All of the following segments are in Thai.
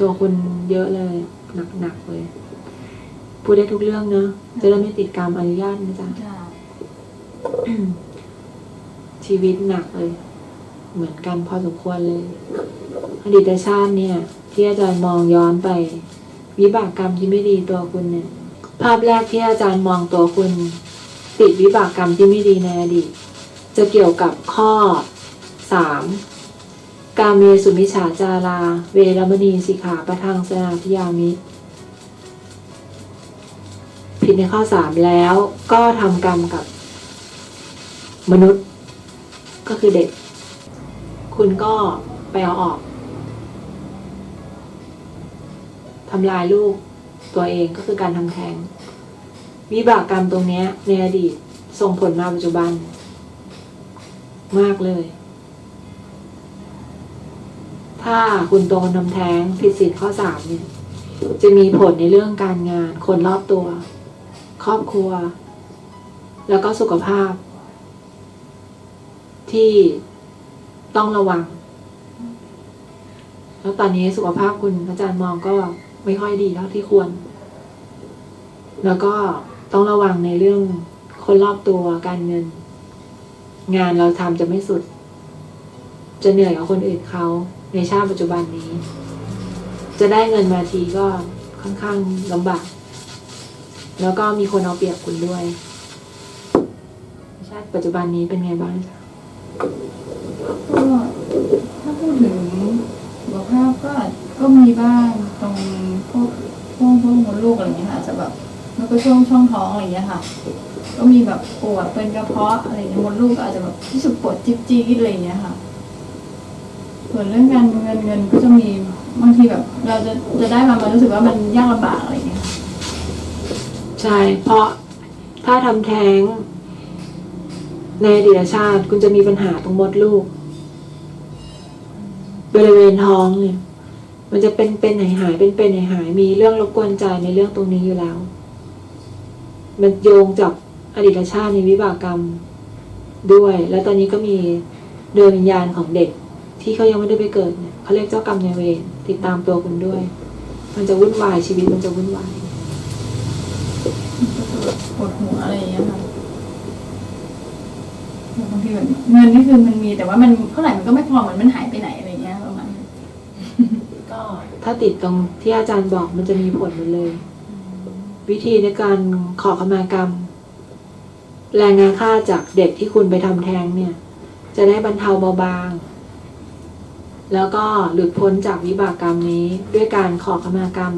ตัวคุณเยอะเลย หนักๆเลย พูดได้ทุกเรื่องเนอะจะได้ไม่ติดกรรมอนุญาตนะจ๊ะจ้าชีวิตหนักเลย เหมือนกันพอสมควรเลย อดีตชาติเนี่ย ที่อาจารย์มองย้อนไป วิบากกรรมที่ไม่ดีตัวคุณเนี่ย ภาพแรกที่อาจารย์มองตัวคุณ ติดวิบากกรรมที่ไม่ดีในอดีตจะเกี่ยวกับข้อสาม กาเมสุมิชฌาจารา เวรมณีสิกขาประทังสนาธิยามิผิดในข้อสามแล้วก็ทำกรรมกับมนุษย์ ก็คือเด็ก คุณก็ไปเอาออกทำลายลูกตัวเองก็คือการทำแท้งวิบากกรรมตรงนี้ในอดีตส่งผลมาปัจจุบัน มากเลย ถ้าคุณโดนทำแท้งผิดศีลข้อสามเนี่ย จะมีผลในเรื่องการงาน คนรอบตัว ครอบครัว แล้วก็สุขภาพ ที่ต้องระวัง แล้วตอนนี้สุขภาพคุณอาจารย์มองก็ไม่ค่อยดีเท่าที่ควร แล้วก็ต้องระวังในเรื่องคนรอบตัวการเงิน งานเราทำจะไม่สุด จะเหนื่อยกว่าคนอื่นเขา ในชาติปัจจุบันนี้ จะได้เงินมาทีก็ค่อนข้างลำบาก แล้วก็มีคนเอาเปรียบคุณด้วย ชาติปัจจุบันนี้เป็นไงบ้างจ๊ะก็ถ้าพูดถึงสุขภาพก็ก็มีบ้างตรงพวกพวกพวกมดลูกอะไรอย่างเงี้ยค่ะอาจจะแบบแล้วก็ช่วงช่องท้องอะไรอย่างเงี้ยค่ะ ก็มีแบบปวดเป็นกระเพาะอะไรเงี้ยมดลูกก็อาจจะแบบที่สุดปวดจิ๊บจี๊ดอะไรอย่างเงี้ยค่ะ ส่วนเรื่องการเงินเงินก็จะมีบางทีแบบ เราจะจะได้มามันรู้สึกว่ามันยากลำบากอะไรอย่างเงี้ยใช่ เพราะถ้าทำแท้ง ในอดีตชาติคุณจะมีปัญหาตรงมดลูก บริเวณท้องเนี่ย มันจะเป็นเป็นหายหายเป็นเป็นหายหายมีเรื่องรบกวนใจในเรื่องตรงนี้อยู่แล้ว มันโยงจากอดีตชาติในวิบากกรรมด้วย แล้วตอนนี้ก็มีเดวงวิญญาณของเด็ก ที่เขายังไม่ได้ไปเกิดเนี่ยเขาเรียกเจ้ากรรมนายเวรติดตามตัวคุณด้วย มันจะวุ่นวายชีวิตมันจะวุ่นวายปวดหัวอะไรอย่างเงี้ยค่ะบางทีแบบเงินนี่คือมันมีแต่ว่ามันเท่าไหร่มันก็ไม่พอเหมือนมันหายไปไหนอะไรอย่างเงี้ยประมาณนั้นก็ถ้าติดตรงที่อาจารย์บอกมันจะมีผลหมดเลย วิธีในการขอขมากรรม แรงงานค่าจากเด็กที่คุณไปทำแท้งเนี่ย จะได้บรรเทาเบาบาง แล้วก็หลุดพ้นจากวิบากกรรมนี้ด้วยการขอขมากรรม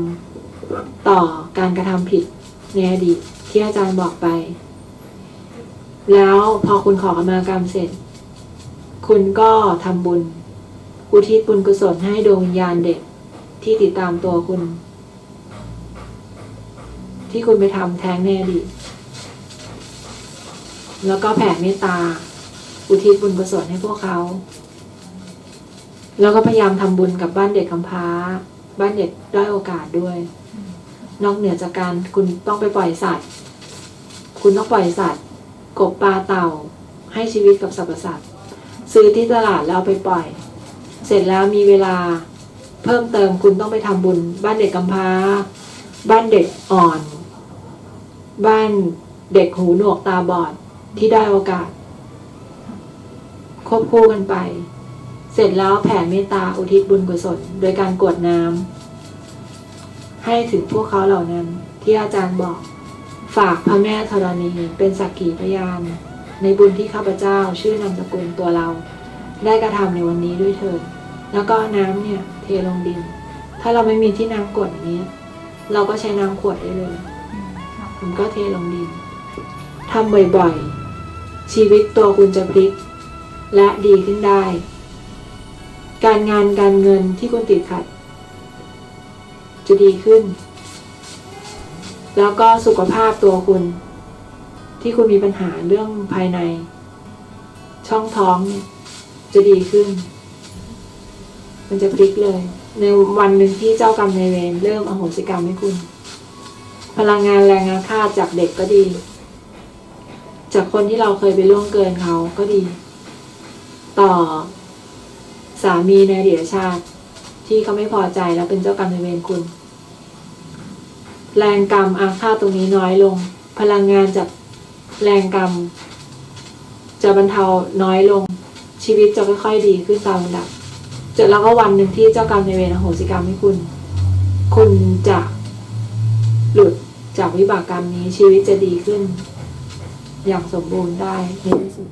ต่อการกระทำผิดในอดีตที่อาจารย์บอกไป แล้วพอคุณขอขมากรรมเสร็จ คุณก็ทำบุญ อุทิศบุญกุศลให้ดวงวิญญาณเด็กที่ติดตามตัวคุณ ที่คุณไปทำแท้งในอดีตแล้วก็แผ่เมตตา อุทิศบุญกุศลให้พวกเขา แล้วก็พยายามทำบุญกับบ้านเด็กกำพร้า บ้านเด็กด้อยโอกาสด้วย นอกเหนือจากการคุณต้องไปปล่อยสัตว์ คุณต้องปล่อยสัตว์ กบปลาเต่า ให้ชีวิตกับสรรพสัตว์ซื้อที่ตลาดแล้วเอาไปปล่อย เสร็จแล้วมีเวลาเพิ่มเติมคุณต้องไปทำบุญ บ้านเด็กกำพร้า บ้านเด็กอ่อน บ้านเด็กหูหนวกตาบอดที่ได้โอกาส ควบคู่กันไป เสร็จแล้วแผ่เมตตาอุทิศบุญกุศล โดยการกวดน้ำให้ถึงพวกเขาเหล่านั้น ที่อาจารย์บอก ฝากพระแม่ธรณีเป็นสักขีพยาน ในบุญที่ข้าพเจ้าชื่อนามสกุลตัวเรา ได้กระทำในวันนี้ด้วยเถิดแล้วก็น้ำเนี่ยเทลงดิน ถ้าเราไม่มีที่น้ำกดอย่างนี้ เราก็ใช้น้ำขวดได้เลยผมก็เทลงดินทำบ่อยๆ ชีวิตตัวคุณจะพลิก และดีขึ้นได้ การงานการเงินที่คุณติดขัด จะดีขึ้น แล้วก็สุขภาพตัวคุณ ที่คุณมีปัญหาเรื่องภายใน ช่องท้องเนี่ยจะดีขึ้น มันจะพลิกเลย ในวันหนึ่งที่เจ้ากรรมนายเวรเริ่มอโหสิกรรมให้คุณ พลังงานแรงงานค่าจากเด็กก็ดี จากคนที่เราเคยไปล่วงเกินเขาก็ดี ต่อ สามีในอดีตชาติ ที่เขาไม่พอใจแล้วเป็นเจ้ากรรมนายเวรคุณ แรงกรรมอาฆาตตรงนี้น้อยลง พลังงานจากแรงกรรม จะบรรเทาน้อยลง ชีวิตจะค่อยๆดีขึ้นตามลำดับจนแล้วก็วันหนึ่งที่เจ้ากรรมนายเวรอโหสิกรรมให้คุณ คุณจะหลุดจากวิบากกรรมนี้ชีวิตจะดีขึ้น อย่างสมบูรณ์ได้ในที่สุด